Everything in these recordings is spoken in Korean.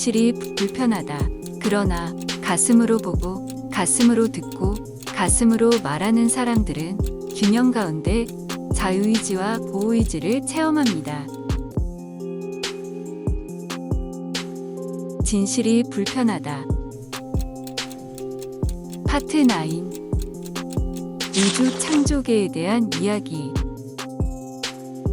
진실이 불편하다. 그러나 가슴으로 보고 가슴으로 듣고 가슴으로 말하는 사람들은 균형 가운데 자유의지와 보호의지를 체험합니다. 진실이 불편하다. 파트 9 우주 창조계에 대한 이야기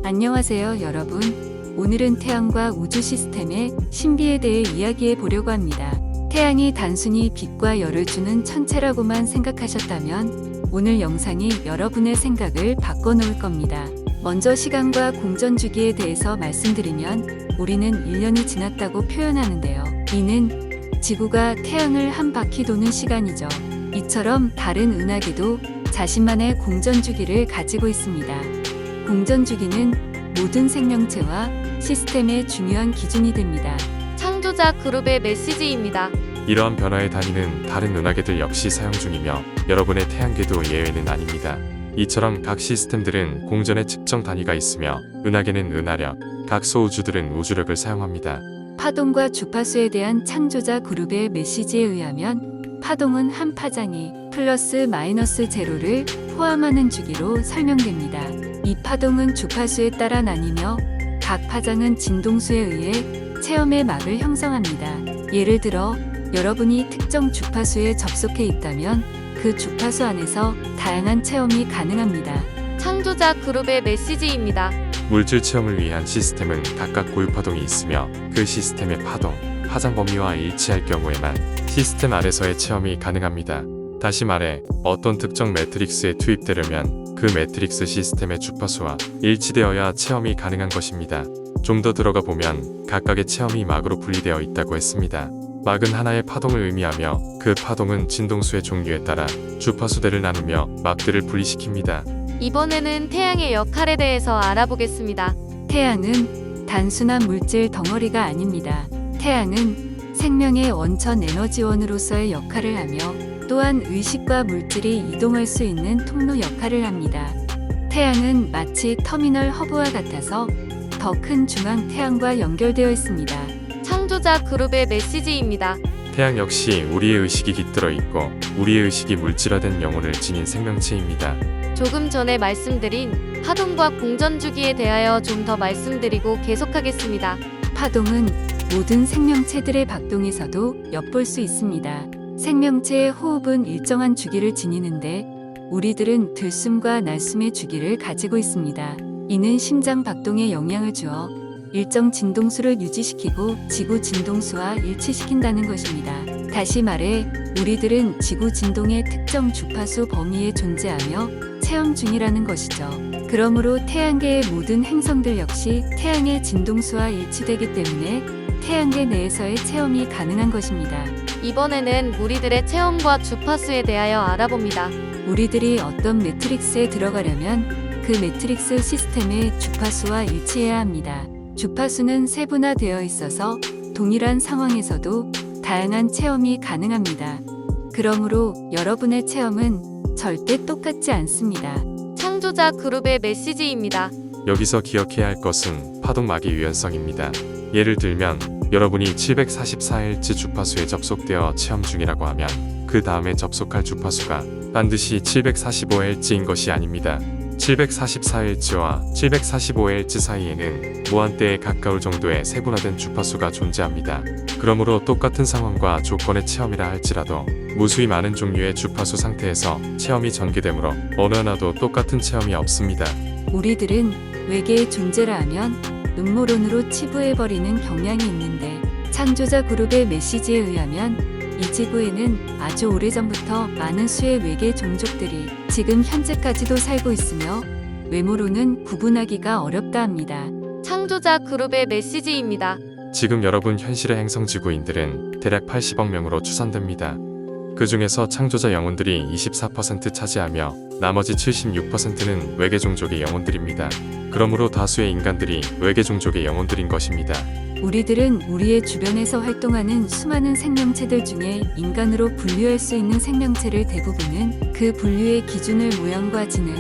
안녕하세요 여러분 오늘은 태양과 우주 시스템의 신비에 대해 이야기해 보려고 합니다. 태양이 단순히 빛과 열을 주는 천체라고만 생각하셨다면 오늘 영상이 여러분의 생각을 바꿔놓을 겁니다. 먼저 시간과 공전 주기에 대해서 말씀드리면 우리는 1년이 지났다고 표현하는데요. 이는 지구가 태양을 한 바퀴 도는 시간이죠. 이처럼 다른 은하계도 자신만의 공전 주기를 가지고 있습니다. 공전 주기는 모든 생명체와 시스템의 중요한 기준이 됩니다. 창조자 그룹의 메시지입니다. 이러한 변화의 단위는 다른 은하계들 역시 사용 중이며 여러분의 태양계도 예외는 아닙니다. 이처럼 각 시스템들은 공전의 측정 단위가 있으며 은하계는 은하력, 각 소우주들은 우주력을 사용합니다. 파동과 주파수에 대한 창조자 그룹의 메시지에 의하면 파동은 한 파장이 플러스 마이너스 제로를 포함하는 주기로 설명됩니다. 이 파동은 주파수에 따라 나뉘며 각 파장은 진동수에 의해 체험의 막을 형성합니다. 예를 들어 여러분이 특정 주파수에 접속해 있다면 그 주파수 안에서 다양한 체험이 가능합니다. 창조자 그룹의 메시지입니다. 물질 체험을 위한 시스템은 각각 고유 파동이 있으며 그 시스템의 파동, 파장 범위와 일치할 경우에만 시스템 안에서의 체험이 가능합니다. 다시 말해 어떤 특정 매트릭스에 투입되려면 그 매트릭스 시스템의 주파수와 일치되어야 체험이 가능한 것입니다. 좀 더 들어가 보면 각각의 체험이 막으로 분리되어 있다고 했습니다. 막은 하나의 파동을 의미하며 그 파동은 진동수의 종류에 따라 주파수대를 나누며 막들을 분리시킵니다. 이번에는 태양의 역할에 대해서 알아보겠습니다. 태양은 단순한 물질 덩어리가 아닙니다. 태양은 생명의 원천 에너지원으로서의 역할을 하며 또한 의식과 물질이 이동할 수 있는 통로 역할을 합니다. 태양은 마치 터미널 허브와 같아서 더 큰 중앙 태양과 연결되어 있습니다. 창조자 그룹의 메시지입니다. 태양 역시 우리의 의식이 깃들어 있고 우리의 의식이 물질화된 영혼을 지닌 생명체입니다. 조금 전에 말씀드린 파동과 공전 주기에 대하여 좀 더 말씀드리고 계속하겠습니다. 파동은 모든 생명체들의 박동에서도 엿볼 수 있습니다. 생명체의 호흡은 일정한 주기를 지니는데 우리들은 들숨과 날숨의 주기를 가지고 있습니다. 이는 심장 박동에 영향을 주어 일정 진동수를 유지시키고 지구 진동수와 일치시킨다는 것입니다. 다시 말해 우리들은 지구 진동의 특정 주파수 범위에 존재하며 체험 중이라는 것이죠. 그러므로 태양계의 모든 행성들 역시 태양의 진동수와 일치되기 때문에 태양계 내에서의 체험이 가능한 것입니다. 이번에는 우리들의 체험과 주파수에 대하여 알아봅니다. 우리들이 어떤 매트릭스에 들어가려면 그 매트릭스 시스템의 주파수와 일치해야 합니다. 주파수는 세분화되어 있어서 동일한 상황에서도 다양한 체험이 가능합니다. 그러므로 여러분의 체험은 절대 똑같지 않습니다. 창조자 그룹의 메시지입니다. 여기서 기억해야 할 것은 파동막의 유연성입니다. 예를 들면 여러분이 744Hz 주파수에 접속되어 체험 중이라고 하면 그 다음에 접속할 주파수가 반드시 745Hz인 것이 아닙니다. 744Hz와 745Hz 사이에는 무한대에 가까울 정도의 세분화된 주파수가 존재합니다. 그러므로 똑같은 상황과 조건의 체험이라 할지라도 무수히 많은 종류의 주파수 상태에서 체험이 전개되므로 어느 하나도 똑같은 체험이 없습니다. 우리들은 외계의 존재라 하면 음모론으로 치부해버리는 경향이 있는데 창조자 그룹의 메시지에 의하면 이 지구에는 아주 오래전부터 많은 수의 외계 종족들이 지금 현재까지도 살고 있으며 외모로는 구분하기가 어렵다 합니다. 창조자 그룹의 메시지입니다. 지금 여러분 현실의 행성 지구인들은 대략 80억 명으로 추산됩니다. 그 중에서 창조자 영혼들이 24% 차지하며 나머지 76%는 외계 종족의 영혼들입니다. 그러므로 다수의 인간들이 외계 종족의 영혼들인 것입니다. 우리들은 우리의 주변에서 활동하는 수많은 생명체들 중에 인간으로 분류할 수 있는 생명체를 대부분은 그 분류의 기준을 모양과 지능,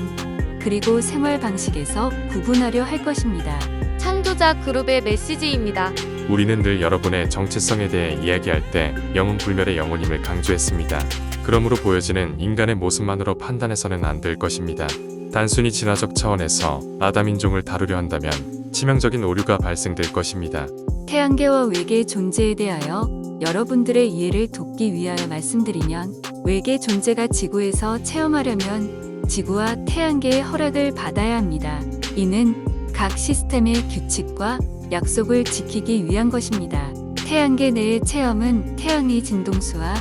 그리고 생활 방식에서 구분하려 할 것입니다. 창조자 그룹의 메시지입니다. 우리는 늘 여러분의 정체성에 대해 이야기할 때 영혼 불멸의 영혼임을 강조했습니다. 그러므로 보여지는 인간의 모습만으로 판단해서는 안 될 것입니다. 단순히 진화적 차원에서 아담인종을 다루려 한다면 치명적인 오류가 발생될 것입니다. 태양계와 외계 존재에 대하여 여러분들의 이해를 돕기 위하여 말씀드리면 외계 존재가 지구에서 체험하려면 지구와 태양계의 허락을 받아야 합니다. 이는 각 시스템의 규칙과 약속을 지키기 위한 것입니다. 태양계 내의 체험은 태양의 진동수와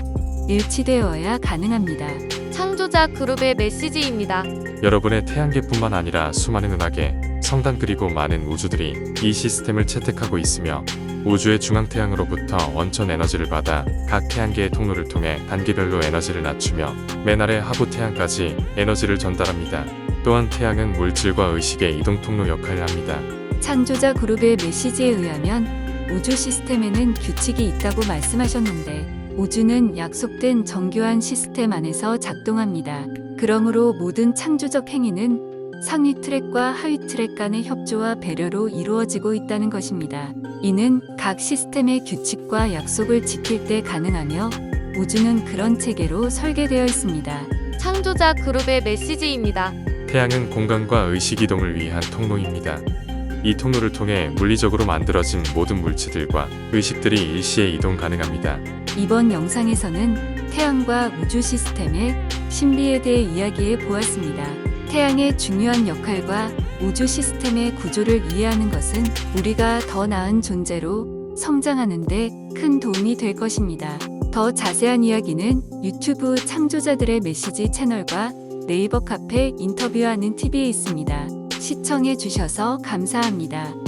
일치되어야 가능합니다. 창조자 그룹의 메시지입니다. 여러분의 태양계뿐만 아니라 수많은 은하계, 성단 그리고 많은 우주들이 이 시스템을 채택하고 있으며 우주의 중앙 태양으로부터 원천 에너지를 받아 각 태양계의 통로를 통해 단계별로 에너지를 낮추며 맨 아래 하부 태양까지 에너지를 전달합니다. 또한 태양은 물질과 의식의 이동 통로 역할을 합니다. 창조자 그룹의 메시지에 의하면 우주 시스템에는 규칙이 있다고 말씀하셨는데 우주는 약속된 정교한 시스템 안에서 작동합니다. 그러므로 모든 창조적 행위는 상위 트랙과 하위 트랙 간의 협조와 배려로 이루어지고 있다는 것입니다. 이는 각 시스템의 규칙과 약속을 지킬 때 가능하며 우주는 그런 체계로 설계되어 있습니다. 창조자 그룹의 메시지입니다. 태양은 공간과 의식 이동을 위한 통로입니다. 이 통로를 통해 물리적으로 만들어진 모든 물체들과 의식들이 일시에 이동 가능합니다. 이번 영상에서는 태양과 우주 시스템의 신비에 대해 이야기해 보았습니다. 태양의 중요한 역할과 우주 시스템의 구조를 이해하는 것은 우리가 더 나은 존재로 성장하는데 큰 도움이 될 것입니다. 더 자세한 이야기는 유튜브 창조자들의 메시지 채널과 네이버 카페 인터뷰하는 TV에 있습니다. 시청해 주셔서 감사합니다.